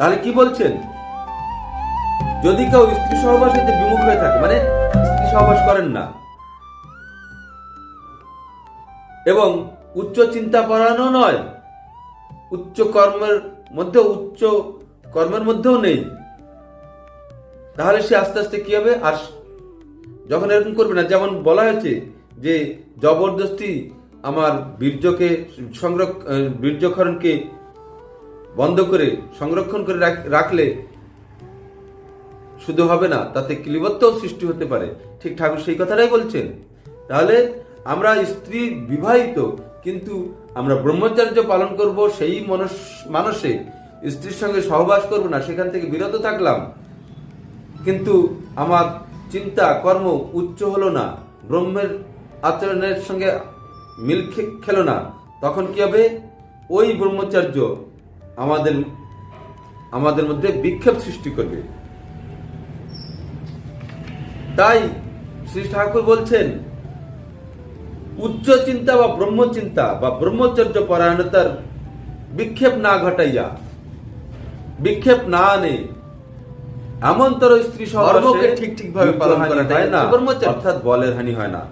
তাহলে কি বলছেন? যদি কেউ স্ত্রী সহবাসীতে বিমুখ হয়ে থাকে মানে স্ত্রী সহবাস করেন না, এবং উচ্চ চিন্তা পরায়ণও নয়, উচ্চ কর্মের মধ্যে, উচ্চ কর্মের মধ্যেও নেই, তাহলে সে আস্তে আস্তে কি হবে? আর যখন এরকম করবে না, যেমন বলা হয়েছে যে, জবরদস্তি আমার বীর্যকে সংরক্ষ বীর্যক্ষরণকে বন্ধ করে, সংরক্ষণ করে রাখ- রাখলে শুধু হবে না, তাতে ক্লিবত্বও সৃষ্টি হতে পারে। ঠিক ঠাকুর সেই কথাটাই বলছেন। তাহলে আমরা স্ত্রী বিবাহিত, কিন্তু আমরা ব্রহ্মচর্য পালন করব সেই মনস স্ত্রীর সঙ্গে সহবাস করব না, সেখান থেকে বিরত থাকলাম। কিন্তু আমার চিন্তা, কর্ম উচ্চ হলো না। ব্রহ্মের আচরণের সঙ্গে মিল খেলো না। তখন কি হবে? ওই ব্রহ্মচর্য আমাদের আমাদের মধ্যে বিক্ষেপ সৃষ্টি করবে তাই শ্রী ঠাকুর বলছেন উচ্চ চিন্তা বা ব্রহ্মচিন্তা বা ব্রহ্মচর্য পরায়ণতার বিক্ষেপ না ঘটাইয়া বিক্ষেপ না আনে এমন তোর স্ত্রী ধর্মকে সহবাসে ঠিক ভাবে পালন করা হয় না। অর্থাৎ বলের হানি হয় না